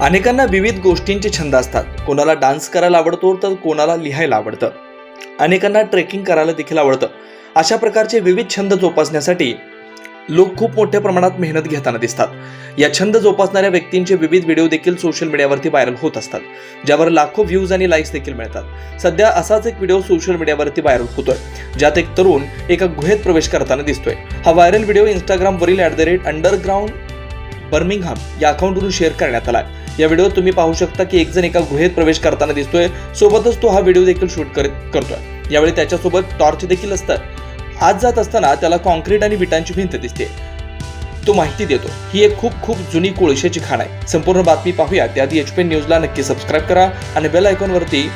अनेकांना विविध गोष्टींचे छंद असतात. कोणाला डान्स करायला आवडतो तर कोणाला लिहायला आवडतं. अनेकांना ट्रेकिंग करायला देखील आवडतं. अशा प्रकारचे विविध छंद जोपासण्यासाठी लोक खूप मोठ्या प्रमाणात मेहनत घेताना दिसतात. या छंद जोपासणाऱ्या व्यक्तींचे विविध व्हिडिओ देखील सोशल मीडियावरती व्हायरल होत असतात. ज्यावर लाखो व्ह्यूज आणि लाईक्स देखील मिळतात. सध्या असाच एक व्हिडिओ सोशल मीडियावरती व्हायरल होतोय. ज्यात एक तरुण एका गुहेत प्रवेश करताना दिसतोय. हा viral video इंस्टाग्रामवरील at the rate underground Birmingham या अकाउंटवरून शेअर करण्यात आला या व्हिडिओत तुम्ही पाहू शकता की एक जण एका गुहेत प्रवेश करताना दिसतोय. सोबतच तो हा व्हिडिओ देखील शूट करत करतोय. यावेळी त्याच्यासोबत टॉर्च देखील असतं आज जात असताना त्याला कॉन्क्रीट आणि विटांची भिंत दिसते. तो माहिती देतो. ही एक खूप खूप जुनी कोळशाची खाण आहे. संपूर्ण बातमी पाहूया त्याआधी एच पी न्यूजला नक्की सबस्क्राईब करा आणि बेल आयकॉनवरती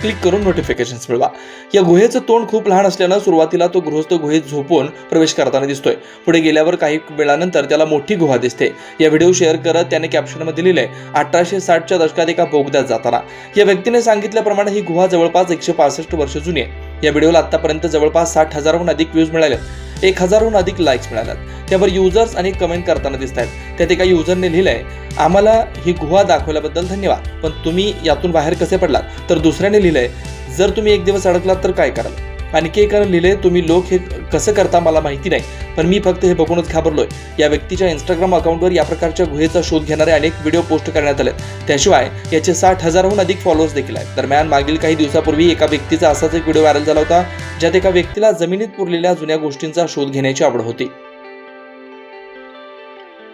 क्लिक करून नोटिफिकेशन्स मिळवा. या गुहेचं तोंड खूप लहान असल्यानं सुरुवातीला तो गृहस्थ गुहेत झोपून प्रवेश करताना दिसतोय. पुढे गेल्यावर काही वेळानंतर त्याला मोठी गुहा दिसते. या व्हिडिओ शेअर करत त्याने कॅप्शनमध्ये लिहिले अठराशे साठच्या दशकात एका बोगद्यात जाताना. या व्यक्तीने सांगितल्याप्रमाणे ही गुहा जवळपास एकशे पासष्ट वर्ष जुनी आहे. या व्हिडिओला आतापर्यंत जवळपास साठ हजारहून अधिक व्ह्यूज मिळाले एक हजारहून अधिक लाईक्स मिळाल्यात. त्यावर युजर्स आणि कमेंट करताना दिसत आहेत त्यात एका युजरने लिहिलंय आम्हाला ही गुहा दाखवल्याबद्दल धन्यवाद. पण तुम्ही यातून बाहेर कसे पडलात? तर दुसऱ्याने लिहिलंय जर तुम्ही एक दिवस अडकलात तर काय कराल? आणखी एकानं लिहिले तुम्ही लोक हे कसं करता मला माहिती नाही पण मी फक्त हे बघूनच घाबरलोय. या व्यक्तीच्या इंस्टाग्राम अकाउंटवर या प्रकारच्या गुहेचा शोध घेणारे अनेक व्हिडिओ पोस्ट करण्यात आले त्याशिवाय याचे साठ हजारहून अधिक फॉलोअर्स देखील आहेत. दरम्यान मागील काही दिवसापूर्वी एका व्यक्तीचा असाच एक व्हिडिओ व्हायरल झाला होता ज्यात एका व्यक्तीला जमिनीत पुरलेल्या जुन्या गोष्टींचा शोध घेण्याची आवड होती.